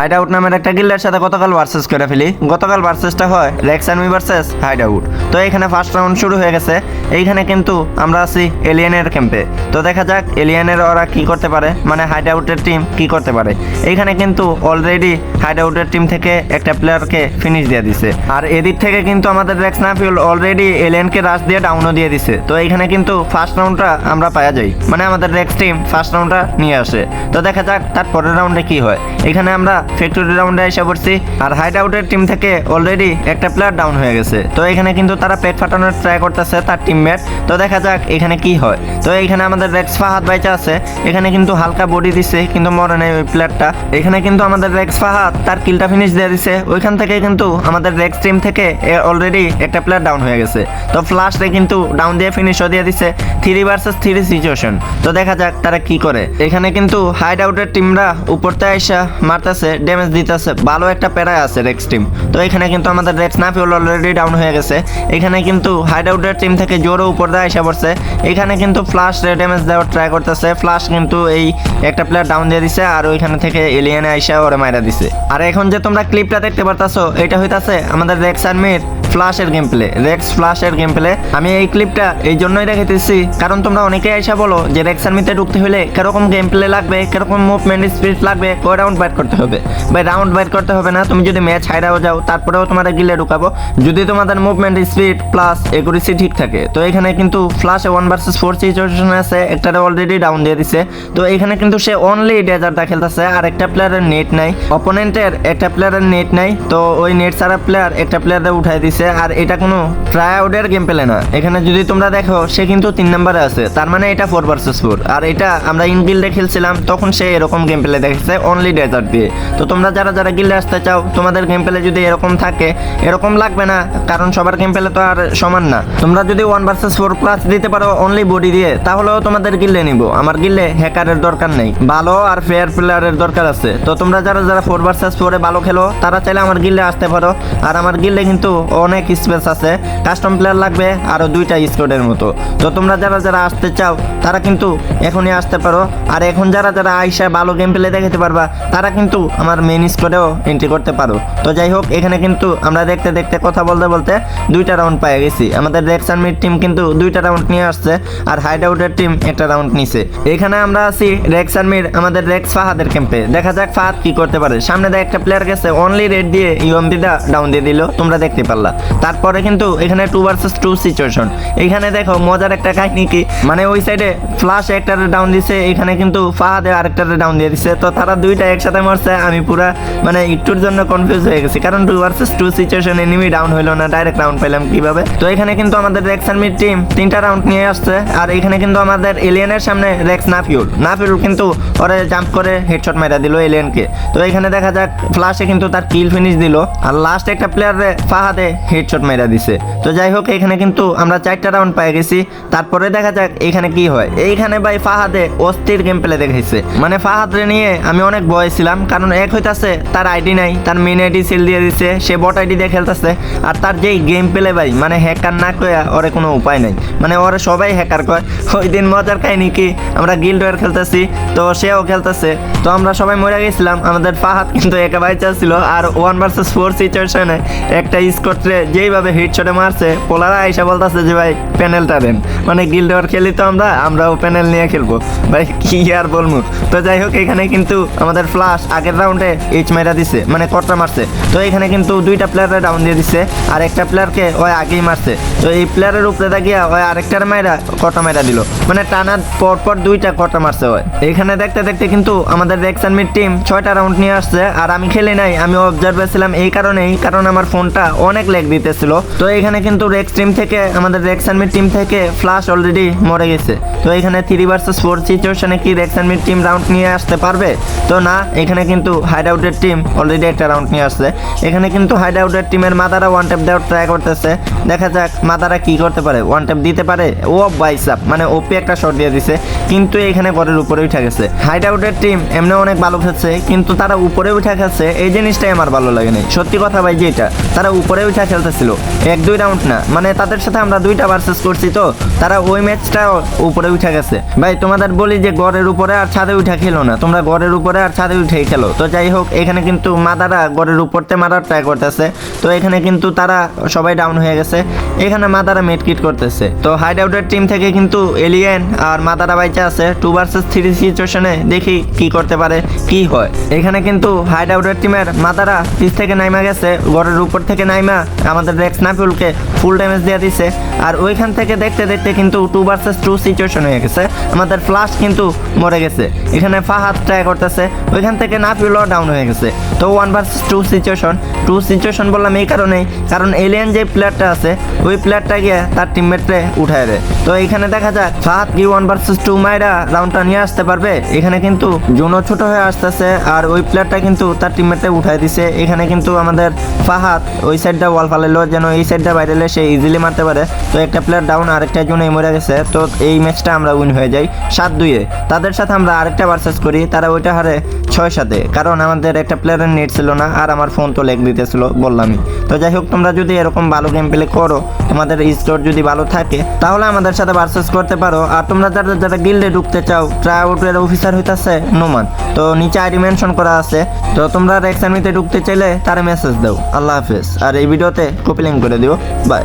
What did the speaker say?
Hide out নামের একটা গিল্ডের সাথে গতকাল ভার্সেস করে ফেলি। গতকাল ভার্সেসটা হয় Rex and versus hide out তো এখানে ফার্স্ট রাউন্ড শুরু হয়ে গেছে। এইখানে কিন্তু আমরা আছি এলিয়েনের ক্যাম্পে তো দেখা যাক এলিয়েনের ওরা কি করতে পারে মানে হাইড আউটের টিম কি করতে পারে। এইখানে কিন্তু অলরেডি হাইড আউটের টিম থেকে একটা প্লেয়ারকে ফিনিশ দিয়ে দিছে। আর এদিক থেকে কিন্তু আমাদের রেক্স নাফিউল অলরেডি এলিয়েনকে রাশ দিয়ে ডাউনও দিয়ে দিছে। তো এইখানে কিন্তু ফার্স্ট রাউন্ডটা আমরা পাওয়া যাই। মানে আমাদের রেক্স টিম ফার্স্ট রাউন্ডটা নিয়ে আসে। তো দেখা যাক তার পরের রাউন্ডে কি হয়। এখানে আমরা ফ্যাক্টরি রাউন্ডে এসে পড়ছি। আর হাইড আউটের টিম থেকে অলরেডি একটা প্লেয়ার ডাউন হয়ে গেছে। তো এখানে কিন্তু তারা পেট ফাটানোর ট্রাই করতেছে তার টিমমেট তো দেখা যাক এখানে কি হয়। তো এখানে আমাদের রেক্স ফাহাদ বাইচা আছে। এখানে কিন্তু হালকা বডি দিছে, কিন্তু মরে নেই ওই প্লেয়ারটা এখানে কিন্তু আমাদের রেক্স ফাহাদ তার কিলটা ফিনিশ দিয়ে দিছে। ওইখান থেকে কিন্তু আমাদের রেক্স টিম থেকে অলরেডি একটা প্লেয়ার ডাউন হয়ে গেছে। তো ফ্লাশে কিন্তু ডাউন দিয়ে ফিনিশও দিয়ে দিছে। থ্রি ভার্সেস থ্রি সিচুয়েশন তো দেখা যাক তারা কি করে। এখানে কিন্তু হাইড আউটের টিমরা উপরতে আইসা মারতেছে। ড্যামেজ দিতেছে। ভালো একটা প্যারায় আছে রেক্স টিম তো এখানে কিন্তু আমাদের রেক্স নাফিউল অলরেডি ডাউন হয়ে গেছে। এখানে কিন্তু হাইড আউটের টিম থেকে জোরও উপর দিয়ে এসে পড়ছে। এখানে কিন্তু ফ্লাশ ড্যামেজ দেওয়ার ট্রাই করতেছে। ফ্লাশ কিন্তু এই একটা প্লেয়ার ডাউন দিয়ে দিছে আর ওইখানে থেকে এলিয়েনে আইসা ওরে মাইরা দিছে। আর এখন যে তোমরা ক্লিপটা দেখতে পারতাছো, এটা হইতাছে আমাদের রেক্স আর্মির ফ্লাশের গেম প্লে রেক্স ফ্লাশের গেম প্লে আমি এই ক্লিপটা এই জন্যই রেখেতেছি, কারণ তোমরা অনেকেই এসে বলো যে রেক্স আর্মিতে ঢুকতে হলে কীরকম গেম প্লে লাগবে, কীরকম মুভমেন্ট স্পিড লাগবে কয় রাউন্ড বাইট করতে হবে? ভাই রাউন্ড বাইট করতে হবে না, তুমি যদি ম্যাচ হাইরাও যাও, তারপরেও তোমাদের গিলে ঢুকাবো। যদি তোমাদের মুভমেন্ট স্পিড প্লাস একুরেসি ঠিক থাকে, তো এখানে কিন্তু ফ্লাশে ওয়ান ভার্সেস ফোর সিচুয়েশন আছে, একটারে অলরেডি ডাউন দিয়ে দিছে। তো এখানে কিন্তু সে অনলি ডেজার্টটা খেলতেছে, আর একটা প্লেয়ারের নেট নাই। অপোনেন্টের একটা প্লেয়ারের নেট নাই, তো ওই নেট ছাড়া প্লেয়ার একটা প্লেয়ারে উঠাই দিছে। আর এটা কোনো ট্রাই গেম পেলে না এখানে যদি তোমরা দেখো, সে কিন্তু তিন নম্বরে আছে। তার মানে এটা ফোর ভার্সেস ফোর আর এটা আমরা ইন গিল্ডে খেলছিলাম, তখন সে এরকম গেম প্লে দেখেছে অনলি ডেজার্ট দিয়ে। তো তোমরা যারা যারা গিল্ডে আসতে চাও, তোমাদের গেম প্লে যদি এরকম থাকে, এরকম লাগবে না, কারণ সবার গেম প্লে তো আর সমান না। তোমরা যদি ওয়ান ভার্সেস ফোর প্লাস দিতে পারো অনলি বডি দিয়ে, তাহলেও তোমাদের গিল্ডে নিব। আমার গিল্ডে হ্যাকারের দরকার নেই। ভালো আর ফেয়ার প্লেয়ারের দরকার আছে। তো তোমরা যারা যারা ফোর ভার্সেস ফোরে ভালো খেলো, তারা চাইলে আমার গিল্ডে আসতে পারো। আর আমার গিল্ডে কিন্তু অনেক স্পেস আছে। কাস্টম প্লেয়ার লাগবে আরও দুইটা স্কোয়াডের মতো। তো তোমরা যারা যারা আসতে চাও, তারা কিন্তু এখনই আসতে পারো। আর এখন যারা যারা আইসা ভালো গেম প্লে দেখাতে পারবা, তারা কিন্তু আমার মেন স্কোয়াডেও এন্ট্রি করতে পারো। তো যাই হোক, এখানে কিন্তু আমরা দেখতে দেখতে কথা বলতে বলতে দুইটা রাউন্ড পেয়ে গেছি। আমাদের রেক্স আর্মির টিম কিন্তু দুইটা রাউন্ড নিয়ে আসছে, আর হাইড আউটের টিম একটা রাউন্ড নিছে। এখানে আমরা আছি রেক্স আর্মির আমাদের রেক্স ফাহাদের ক্যাম্পে দেখা যাক ফাহাদ কি করতে পারে। সামনে দিয়ে একটা প্লেয়ার গেছে অনলি রেড দিয়ে ইউএমপিটা ডাউন দিয়ে দিল। তোমরা দেখতে পারলা। তারপরে কিন্তু এখানে টু ভার্সেস টু সিচুয়েশন এখানে দেখো মজার একটা কাহিনী কি? মানে ওই সাইডে ফ্লাশ একটা ডাউন দিছে, এখানে কিন্তু ফাহাদে আরেকটা ডাউন দিয়ে দিছে। তো তারা দুইটা একসাথে মারছে, আমি পুরা মানে একটুর জন্য কনফিউজ হয়ে গেছি। কারণ two versus two situation enemy down হইল না ডাইরেক্ট রাউন্ড পেলাম কীভাবে? তো এখানে কিন্তু আমাদের রেক্স আর্মির টিম তিনটা রাউন্ড নিয়ে আসছে, আর এখানে কিন্তু আমাদের এলিয়েনের সামনে রেক্স নাফিউল নাফিউল কিন্তু ওরে জাম্প করে হেডশট মারা দিল এলিয়েনকে তো এখানে দেখা যাক ফ্লাশে কিন্তু তার কিল ফিনিশ দিল। আর লাস্ট একটা প্লেয়ারে ফাহাদে হেডশট মারা দিছে। তো যাই হোক এখানে কিন্তু আমরা চারটা রাউন্ড পেয়ে গেছি। তারপরে দেখা যাক এখানে কি হয়। এইখানে ভাই ফাহাদে অস্থির গেম প্লে দেখাইছে। মানে ফাহাদরে নিয়ে আমি অনেক ভয় ছিলাম, কারণ এক হইতাছে তার আইডি নাই, তার মেন আইডি সেল দিয়ে দিছে, সে বট আইডি দিয়ে খেলতেছে, আর তার যেই গেম প্লে ভাই মানে হ্যাকার না কয়া ওরে কোনো উপায় নাই। মানে ওরে সবাই হ্যাকার কয়। ওই দিন মজার কাহিনী কি? আমরা গিল্ড ওয়ার খেলতেছি, তো সেও খেলতেছে। তো আমরা সবাই মরে গেছিলাম, আমাদের ফাহাদ কিন্তু একা বাইচা ছিল আর ওয়ান ভার্সেস ফোর সিচুয়েশনে একটা স্কোটরে যেইভাবে হিট শটে মারছে পোলারা আইসা বলতেছে যে, ভাই প্যানেলটা দেন। মানে গিল্ড ওয়ার খেলি তো আমরা, আমরাও প্যানেল নিয়ে খেলব। ভাই, কি আর বলব? তো যাই হোক, এখানে কিন্তু আমাদের ফ্লাশ আগের রাউন্ডে এইচ মাইরা দিছে মানে কটরা মারছে। তো এখানে কিন্তু দুইটা প্লেয়ারে ডাউন দিয়ে দিছে, আর একটা প্লেয়ারকে ওই আগেই মারছে। তো এই প্লেয়ারের উপরে দাগিয়া ওই আরেকটার মাইরা কটা মাইরা দিল। মানে টানার পর পর দুইটা কটা মারছে ওই। এখানে দেখতে দেখতে কিন্তু আমাদের রেক্স মিড টিম ছয়টা রাউন্ড নিয়ে আসছে, আর আমি খেলি নাই, আমি অবজার্ভার ছিলাম এই কারণেই, কারণ আমার ফোনটা অনেক লেগ দিতেছিল। তো এখানে কিন্তু রেক্স টিম থেকে, আমাদের রেক্স মিড টিম থেকে ফ্লাশ অলরেডি মরে গেছে। তো এখানে থ্রি ভার্সেস ফোর সিচুয়েশনে কি রেক্স মিড টিম রাউন্ড নিয়ে আসতে পারবে? তো না, এখানে কিন্তু হাইড আউটের টিম অলরেডি একটা রাউন্ড নিয়ে আসছে। এখানে কিন্তু হাইড আউটের টিমের মাদারা ওয়ান ট্যাপ দেওয়ার ট্রাই করতেছে। দেখা যাক মাদারা কি করতে পারে। ওয়ান ট্যাপ দিতে পারে। ও বাইসাপ মানে ওপি একটা শট দিয়ে দিছে। কিন্তু এখানে পরের উপরে উঠে গেছে। হাইড আউটের টিম এমনি অনেক ভালো খেলছে, কিন্তু তারা উপরে উঠে খেলছে এই জিনিসটাই আমার ভালো লাগে নাই। সত্যি কথা ভাই যেটা তারা উপরে উঠে খেলতেছিল। এক, দুই রাউন্ড না। মানে তাদের সাথে আমরা দুইটা ভার্সেস করছি তো, তারা ওই ম্যাচটা উপরে উঠে গেছে। ভাই, তোমাদের বলি যে গড়ের উপরে আর ছাদে উঠে খেলো না। তোমরা গড়ের উপরে আর ছাদে উঠেই খেলো। তো যাই হোক, এখানে কিন্তু মাদারা গড়ের উপরতে মারার ট্রাই করতেছে। তো এখানে কিন্তু তারা সবাই ডাউন হয়ে গেছে। এখানে মাদারা মেডকিট করতেছে। তো হাইড আউটের টিম থেকে কিন্তু এলিয়েন আর মাদারা বাইচা আছে। টু ভার্সেস থ্রি সিচুয়েশনে দেখি কি করতে পারে, কি হয়। এখানে কিন্তু হাইড আউটের টিমের মাদারা পিস থেকে নাইমা গেছে, গড়ের উপর থেকে নাইমা আমাদের রেক্স নাফিউলকে ফুল ড্যামেজ দিয়ে দিছে। আর ওইখান থেকে দেখতে দেখতে কিন্তু টু ভার্সেস টু সিচুয়েশন হয়ে গেছে। আমাদের ফ্লাশ কিন্তু মরে গেছে। এখানে ফাহাদ ট্রাই করতেছে। ওইখান থেকে নাফিউলও ডাউন হয়ে গেছে। তো one versus two situation two situation বললাম এই কারণেই। কারণ এলিয়ান যে প্লেয়ারটা আছে, ওই প্লেয়ারটা গিয়ে তার টিমমেটরে উঠায় দেয়। তো এখানে দেখা যাক ফাহাদ কি ওয়ান ভার্সেস টু মাইরা রাউন্ডটা নিয়ে আসতে পারবে। এখানে কিন্তু জুনো ছোট হয়ে আসতেছে। আর ওই প্লেয়ারটা কিন্তু তার টিমমেটে উঠায় দিছে। এখানে কিন্তু আমাদের ফাহাদ ওই সাইডটা ওয়াল ফালাইলো যেন এই সাইডটা বাইরে এলে সে ইজিলি মারতে পারে। তো একটা প্লেয়ার ডাউন আরেকটা এই মরে গেছে। তো এই ম্যাচটা আমরা উইন হয়ে যাই সাত দুইয়ে তাদের সাথে আমরা আরেকটা ভার্সেস করি, তারা ওইটা হারে ছয় সাথে কারণ আমাদের একটা প্লেয়ারের নেট ছিল না, আর আমার ফোন তো লেগ দিতেছিল, বললামই। তো যাই হোক, তোমরা যদি এরকম ভালো গেম প্লে করো তোমাদের স্টোর যদি ভালো থাকে, তাহলে আমাদের সাথে ভার্সেস করতে পারো। আর তোমরা যারা যারা গিল্ডে ঢুকতে চাও ট্রাই আউটের অফিসার হইতাছে নোমান। তো নিচে আইডি মেনশন করা আছে। তো তোমরা রেক্সামিতে ঢুকতে চাইলে তার মেসেজ দাও। আল্লাহ হাফেজ। আর এই ভিডিওতে কপি লিঙ্ক করে দিও। বাই